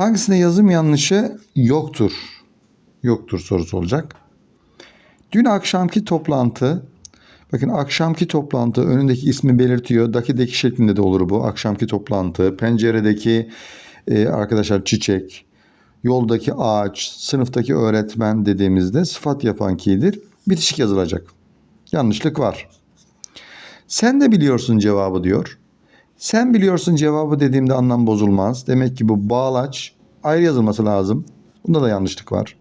Hangisinde yazım yanlışı yoktur? Yoktur sorusu olacak. Dün akşamki toplantı Bakın akşamki toplantı önündeki ismi belirtiyor. Daki deki şeklinde de olur bu. Akşamki toplantı, penceredeki e, arkadaşlar çiçek, yoldaki ağaç, sınıftaki öğretmen dediğimizde sıfat yapan ki'dir. Bitişik yazılacak. Yanlışlık var. Sen de biliyorsun cevabı diyor. Sen biliyorsun cevabı dediğimde anlam bozulmaz. Demek ki bu bağlaç ayrı yazılması lazım. Bunda da yanlışlık var.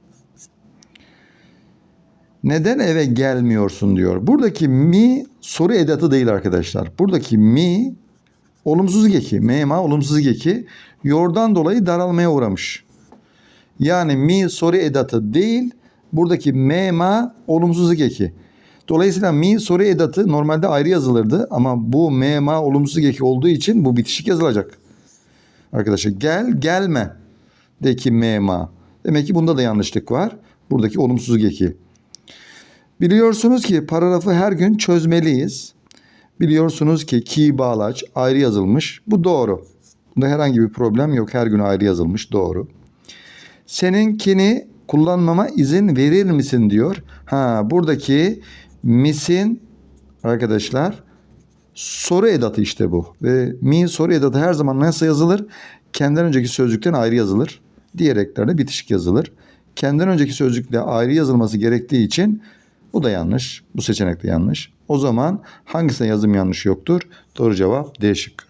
Neden eve gelmiyorsun diyor. Buradaki mi soru edatı değil arkadaşlar. Buradaki mi olumsuz eki. Mema olumsuz eki. Yordan dolayı daralmaya uğramış. Yani mi soru edatı değil. Buradaki mema olumsuzluk eki. Dolayısıyla mi soru edatı normalde ayrı yazılırdı ama bu mema olumsuzluk eki olduğu için bu bitişik yazılacak. Arkadaşlar gel gelme deki mema. Demek ki bunda da yanlışlık var. Buradaki olumsuzluk eki. Biliyorsunuz ki paragrafı her gün çözmeliyiz. Biliyorsunuz ki ki bağlaç ayrı yazılmış. Bu doğru. Bunda herhangi bir problem yok. Her gün ayrı yazılmış. Doğru. Seninkini kullanmama izin verir misin diyor. Ha buradaki misin arkadaşlar soru edatı işte bu. Ve mi soru edatı her zaman nasıl yazılır? Kendinden önceki sözcükten ayrı yazılır. Diğer eklerde bitişik yazılır. Kendinden önceki sözcükle ayrı yazılması gerektiği için bu da yanlış. Bu seçenek de yanlış. O zaman hangisine yazım yanlış yoktur? Doğru cevap D şıkkı.